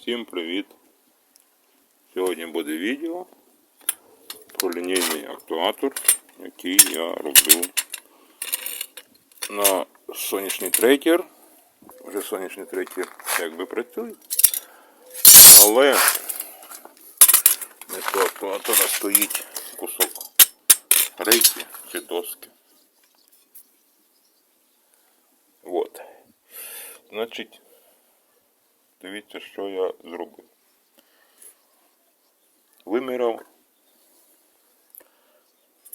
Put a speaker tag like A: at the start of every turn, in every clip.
A: Всім привіт! Сьогодні буде відео про лінійний актуатор, який я робив на сонячний трекер. Вже сонячний трекер якби працює. Але вместо актуатора стоїть кусок рейки чи доски. Вот. Значить, Дивіться, що я зробив. Виміряв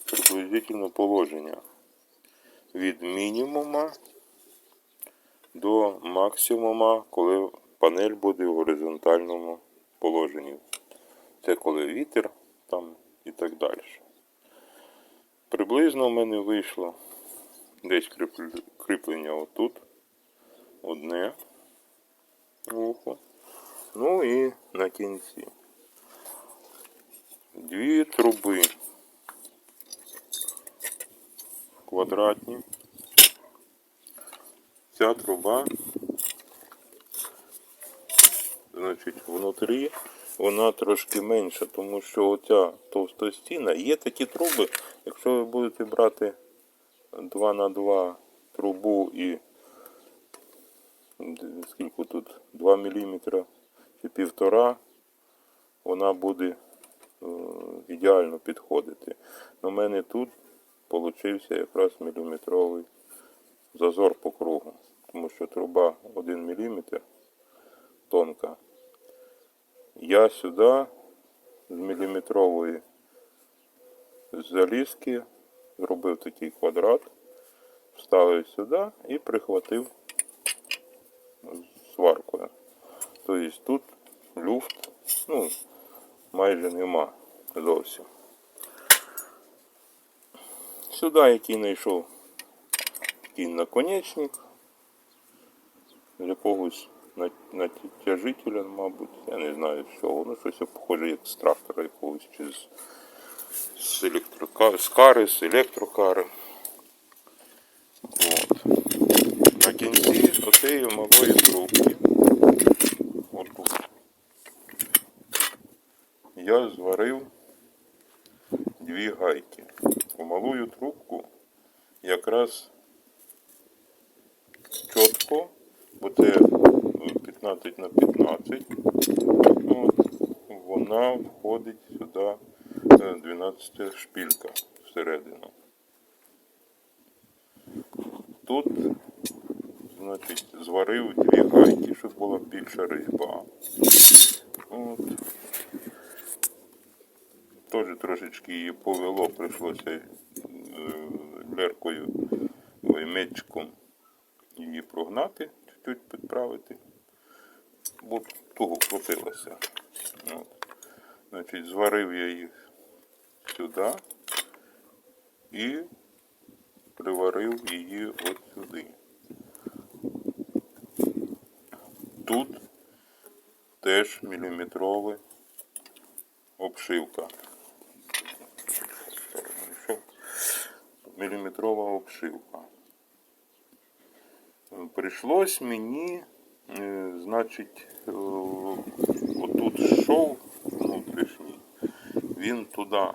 A: приблизительно положення від мінімума до максимума, коли панель буде в горизонтальному положенні. Це коли вітер там і так далі. Приблизно в мене вийшло десь кріплення отут. Одне вухо. Ну і на кінці. Дві труби квадратні. Ця труба, значить, внутрі вона трошки менша, тому що оця товстостіна, є такі труби, якщо ви будете брати 2 на 2 трубу і скільки тут 2 мм чи півтора, вона буде е, ідеально підходити. У мене тут получився якраз міліметровий зазор по кругу, тому що труба 1 мм тонка. Я сюди з міліметрової залізки зробив такий квадрат, вставив сюди і прихватив сваркою. Тобто тут люфт ну, майже нема зовсім. Сюди який знайшов такий наконечник з якогось на- натяжителя, мабуть, я не знаю з чого, ну щось похоже як з трактора якогось чи з, з, електрока... з кари, з електрокари. От. На кінці оцеї малої трубки. Отут. Я зварив дві гайки. У малую трубку якраз чітко, це е, 15 на 15. От, вона входить сюди е, 12 шпілька всередину. Тут значить, зварив дві гайки, щоб була більша різьба. От. Теж трошечки її повело, прийшлося е, леркою, ой, її прогнати, чуть-чуть підправити, бо туго крутилася. От. Значить, зварив я їх сюди і приварив її от сюди. Тут теж міліметрова обшивка. Міліметрова обшивка. Прийшлось мені, е, значить, е, отут шов внутрішній, він туди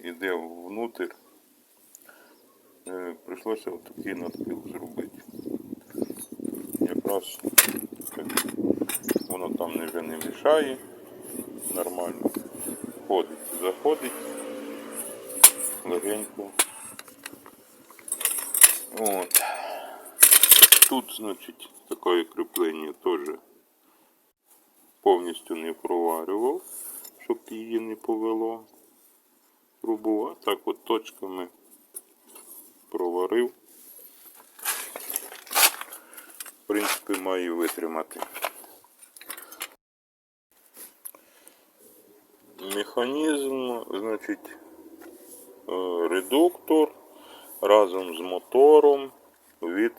A: йде внутрь. Е, Прийшлося отакий надпил зробити. Якраз воно там вже не мішає. Нормально. Ходить, заходить легенько. От. Тут, значить, таке кріплення теж повністю не проварював, щоб її не повело трубу. А так от точками проварив. В принципі, має витримати. Механізм, значить, е, редуктор разом з мотором від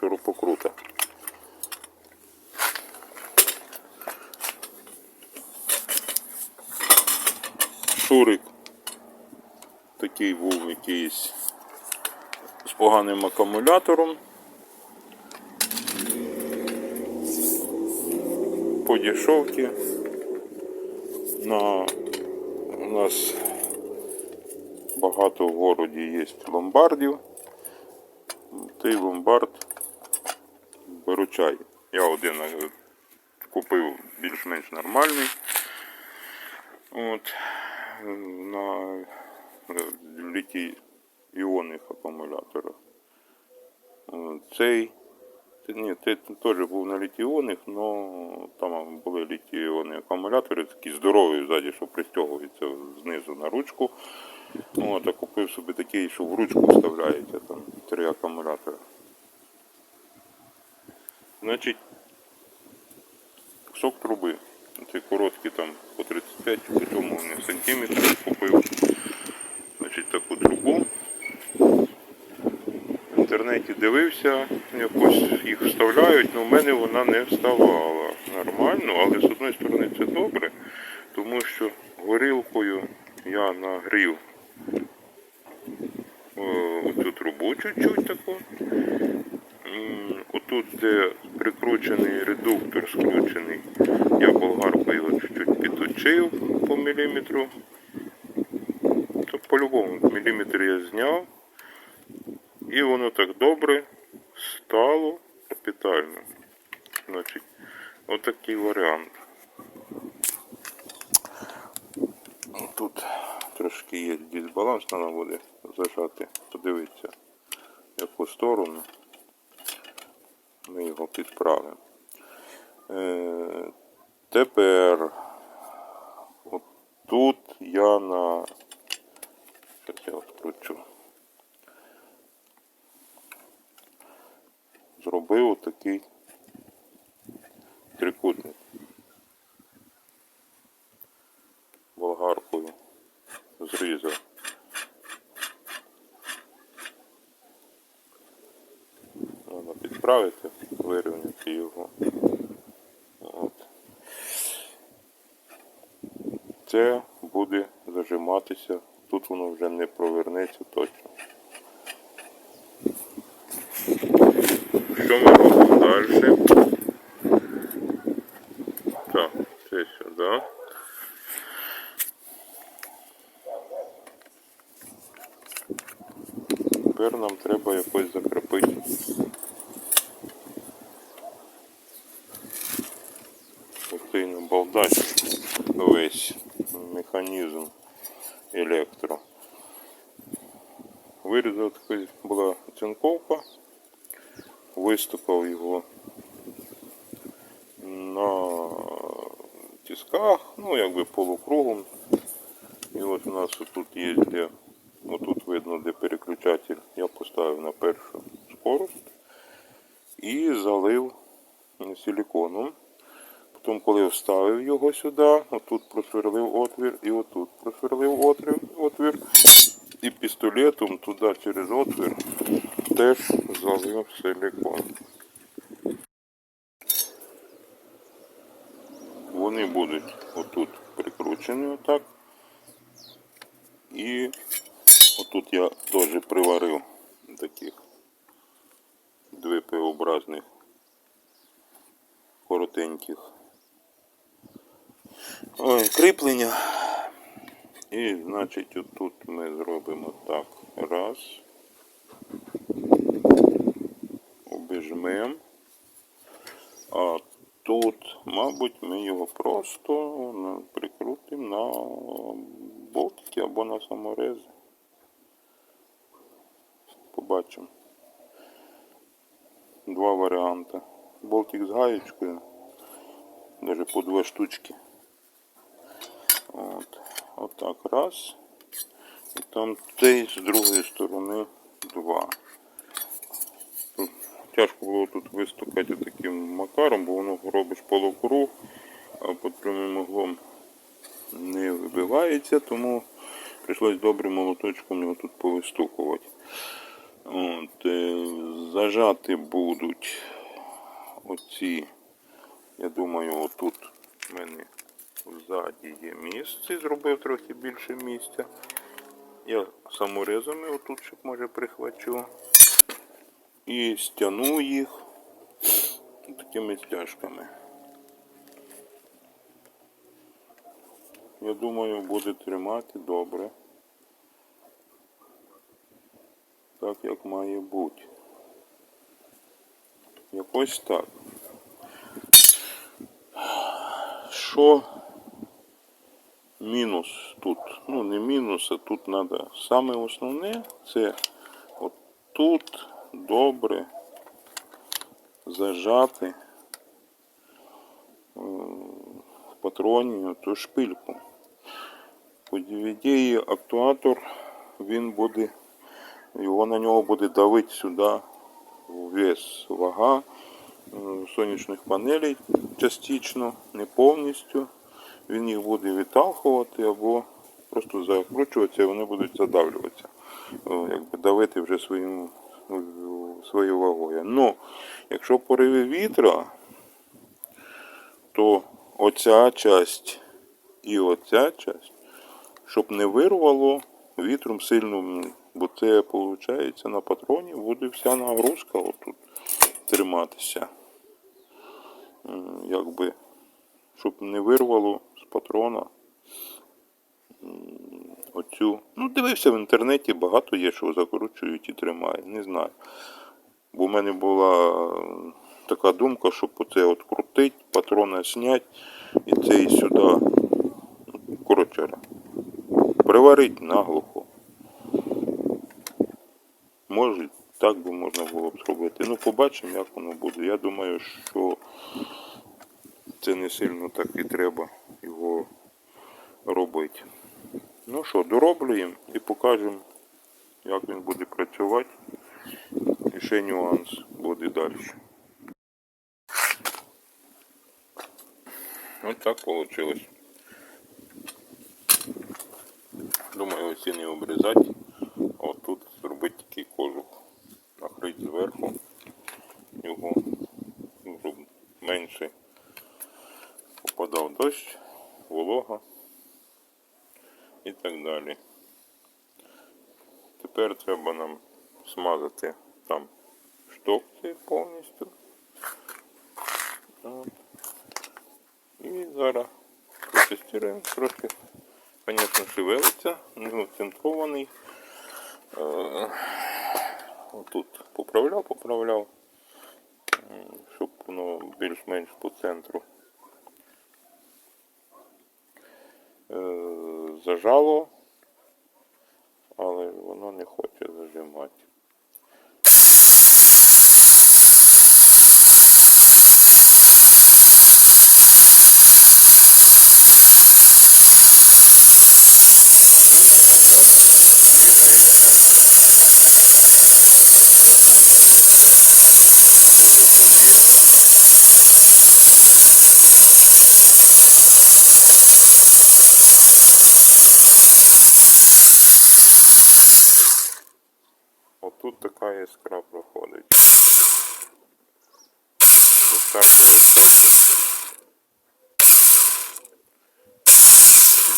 A: шурупокрута. Шурик такий був якийсь з поганим акумулятором. По дешевці. На у нас багато в городі є ломбардів. Той ломбард виручає. Я один е, купив більш-менш нормальний. От, е, на літій іонних акумуляторах. Е, Цей, це- ні, цей теж був на літій-іонних, але там були літій-іонні акумулятори, такі здорові ззаді, що пристягуються знизу на ручку. От, а купив собі такий, що в ручку вставляється, там три акумулятори. Значить, кусок труби. Цей короткий там по 35 по цьому сантиметрів купив. Значить, таку трубу. Інтернеті дивився, якось їх вставляють, але в мене вона не вставала нормально, але з одної сторони це добре, тому що горілкою я нагрів е, оцю трубу чуть-чуть таку. Отут, де прикручений редуктор скручений, я болгаркою його чуть-чуть підточив по міліметру. По-любому міліметр я зняв. І воно так добре стало капітально. Значить, отакий варіант. Тут трошки є дисбаланс, треба буде зажати, подивитися, яку сторону ми його підправимо. Е, тепер от тут я на. Зараз я відкручу. Зробив отакий трикутник. Болгаркою зрізав. Треба підправити, вирівняти його. От. Це буде зажиматися. Тут воно вже не провернеться точно. Що ми робимо далі? Так, це сюди. Тепер нам треба якось закріпити. Оцей набалдач весь механізм електро. Вирізав така була оцинковка, виступав його на тисках, ну якби полукругом. І от у нас тут є де, отут видно, де переключатель. Я поставив на першу скорость і залив силиконом. Потім, коли вставив його сюди, отут просверлив отвір і отут просверлив отвір, отвір. І пістолетом туди через отвір теж залив силикон. Вони будуть отут прикручені отак. І отут я теж приварив таких дві П-образних коротеньких Ой, кріплення. І значить отут ми зробимо так. Раз. Обіжмемо. А тут, мабуть, ми його просто ну, прикрутимо на болтики або на саморези. Побачимо. Два варіанти. Болтик з гаєчкою. Даже по два штучки. От. Отак раз. І там той з другої сторони два. Тяжко було тут вистукати таким макаром, бо воно робиш полукруг, а під прямим углом не вибивається, тому прийшлось добрим молоточком його тут повистукувати. От, е, зажати будуть оці, я думаю, отут в мене ззаді є місце, зробив трохи більше місця. Я саморезами отут ще може прихвачу. І стягну їх такими стяжками. я думаю, буде тримати добре. Так як має бути. Якось так. Що мінус тут? Ну, не мінус, а тут треба. Саме основне це от тут добре зажати е, в патроні ту шпильку. По ідеї актуатор він буде, його на нього буде давити сюди вес вага е, сонячних панелей частично, не повністю. Він їх буде відталкувати або просто закручуватися, і вони будуть задавлюватися. Якби давити вже своїм, е, своєю вагою. Ну, якщо пориви вітра, то оця часть і оця часть, щоб не вирвало вітром сильним, бо це виходить на патроні буде вся нагрузка отут триматися. Якби, щоб не вирвало з патрона оцю. Ну, дивився в інтернеті, багато є, що закручують і тримають. Не знаю. Бо в мене була е, така думка, щоб оце от крутить, патрона снять і це і сюди. Коротше, приварить наглухо. Може, так би можна було б зробити. Ну, побачимо, як воно буде. Я думаю, що це не сильно так і треба його робити. Ну що, дороблюємо і покажемо, як він буде працювати. І ще нюанс буде далі. Ось так вийшло. Думаю, оці не обрізати. А от тут зробити такий кожух. Накрити зверху його, щоб менше попадав дощ, волога і так далі. Тепер треба нам смазати там штовхи повністю. І зараз протестуємо трошки. Звісно, шевелиться, не оцентрований. Е, Отут поправляв, поправляв, щоб воно більш-менш по центру. Зажало, але воно не хоче зажимати. Така іскра проходить. Достатньо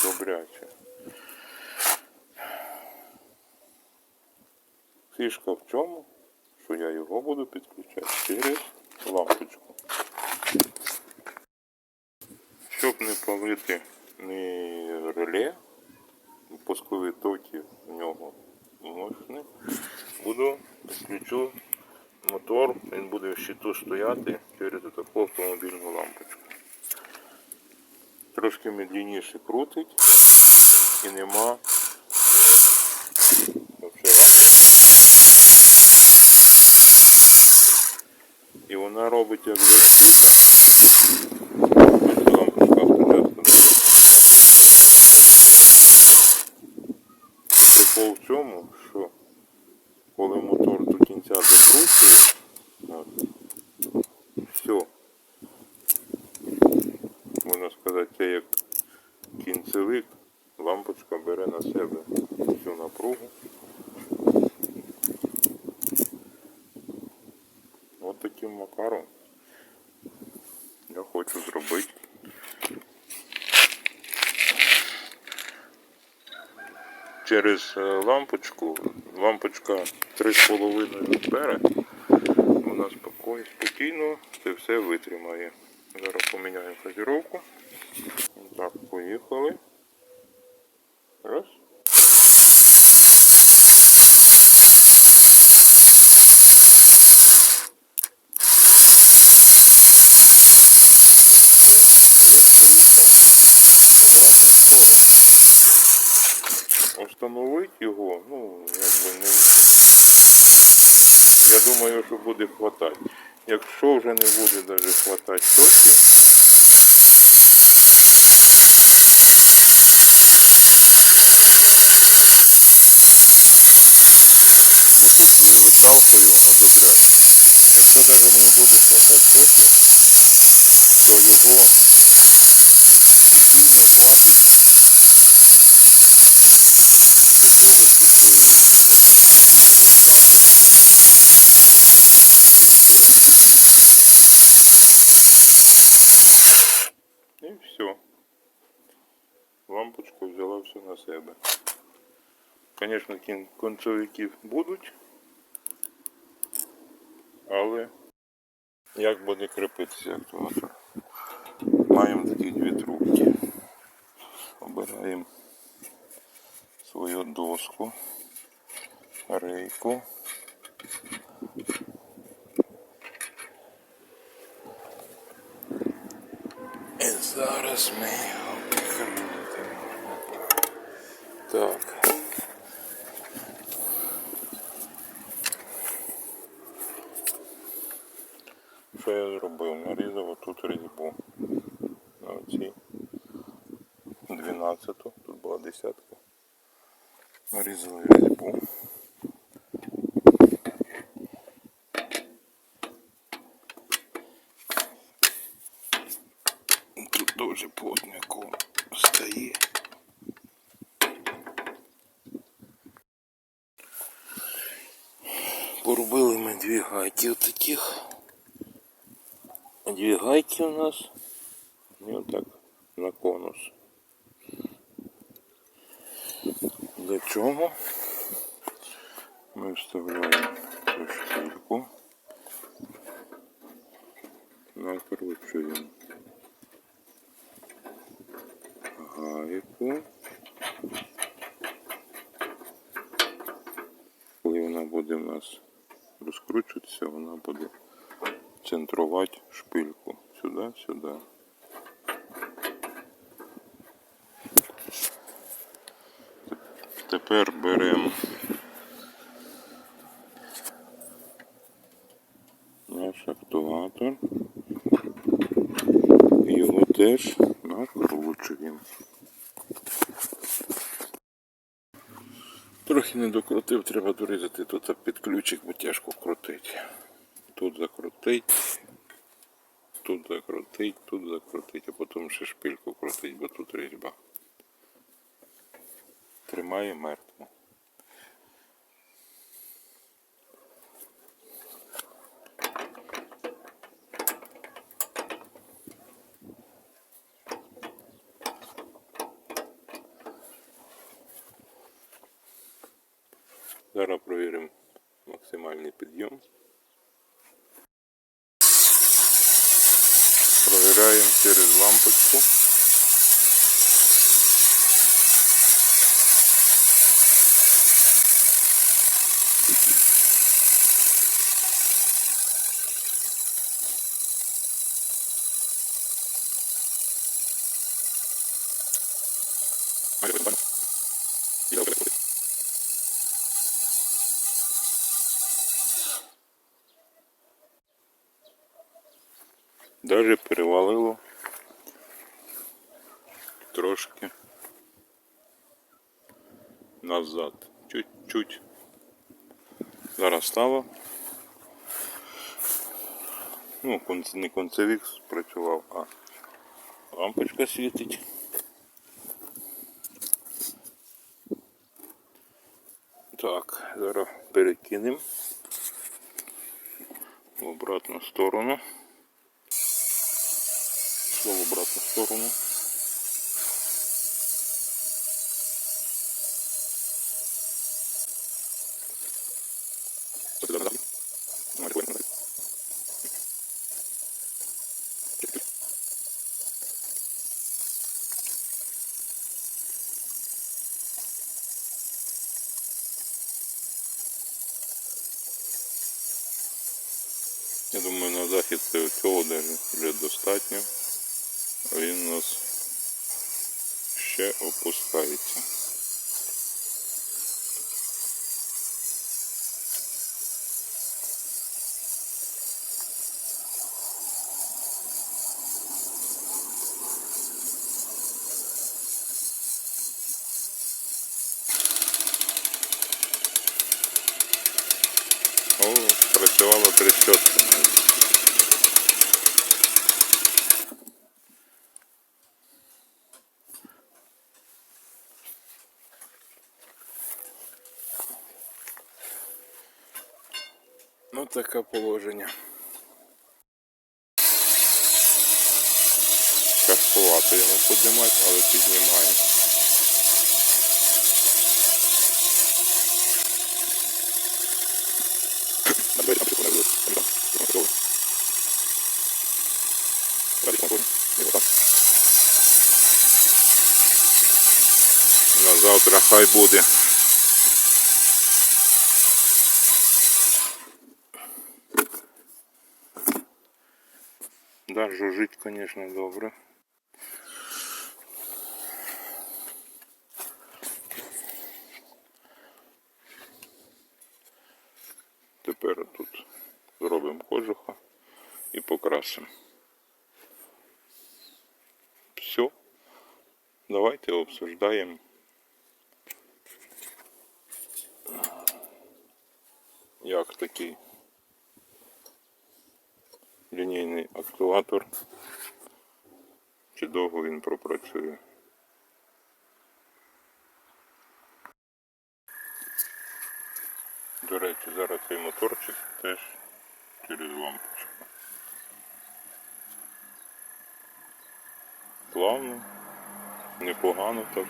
A: добряче. Фішка в чому? Що я його буду підключати через лампочку. Щоб не палити ні реле, пускові токи в нього мощні, буду підключу мотор, він буде в щиту стояти через таку автомобільну лампочку. Трошки медленніше крутить і нема. І вона робить як Прикол в чому, що коли мотор до кінця докручує, все. Можна сказати, це як кінцевик, лампочка бере на себе всю напругу. От таким макаром я хочу зробити. через е, лампочку, лампочка 3,5 ампера, вона нас спокійно, спокійно це все витримає. Зараз поміняємо фазіровку. Так, поїхали. Раз. Установити його, ну, якби не. Я думаю, що буде хватати. Якщо вже не буде навіть хватати токи, виталкую, воно добряє. Якщо навіть не буде хватати токи, то його і сильно хватить для того, щоб так. І все. Лампочка взяла все на себе. Звісно, кін- концовики будуть, але як буде кріпитися, воно. Маємо такі дві трубки. Обираємо свою доску, рейку. І зараз ми його прикрутимо. Так. Що я зробив? Нарізав отут різьбу. На оцій 12, тут була десятка. Нарізали різьбу. Тут дуже плотняко стає. Порубили ми дві гайки от таких. Дві гайки у нас. І отак на конус. Для чого? Ми вставляємо цю шпильку. Накручуємо гайку. Коли вона буде у нас розкручуватися, вона буде центрувати шпильку. Сюди, сюди. Тепер беремо наш актуатор. І Його теж накручуємо. Трохи не докрутив, треба дорізати тут під ключик, бо тяжко крутити. Тут закрутить, тут закрутить, тут закрутить, а потім ще шпильку крутить, бо тут різьба. Тримає мертво. Провіряємо через лампочку. Даже перевалило трошки назад. Чуть-чуть. Зараз стало. Ну, не концевик спрацював, а лампочка світить. Так, зараз перекинемо в обратну сторону. Шло в обратну сторону. Я думаю, на захід цього вже достатньо. А він у нас ще опускається. Ну, таке положення. Тяжкувато йому піднімати, але піднімає. На завтра хай буде. Да, жужить, конечно, добре. Тепер тут зробимо кожуха і покрасимо. Все. Давайте обсуждаємо. Як такий актуатор. Чи довго він пропрацює? До речі, зараз цей моторчик теж через лампочку. Плавно, непогано так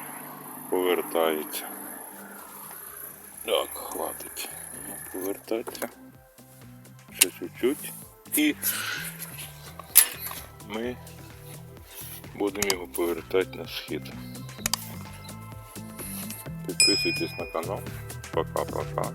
A: повертається. Так, хватить. Повертатися. Ще чуть-чуть. І ми будемо його повертати на схід. Підписуйтесь на канал. Пока-пока.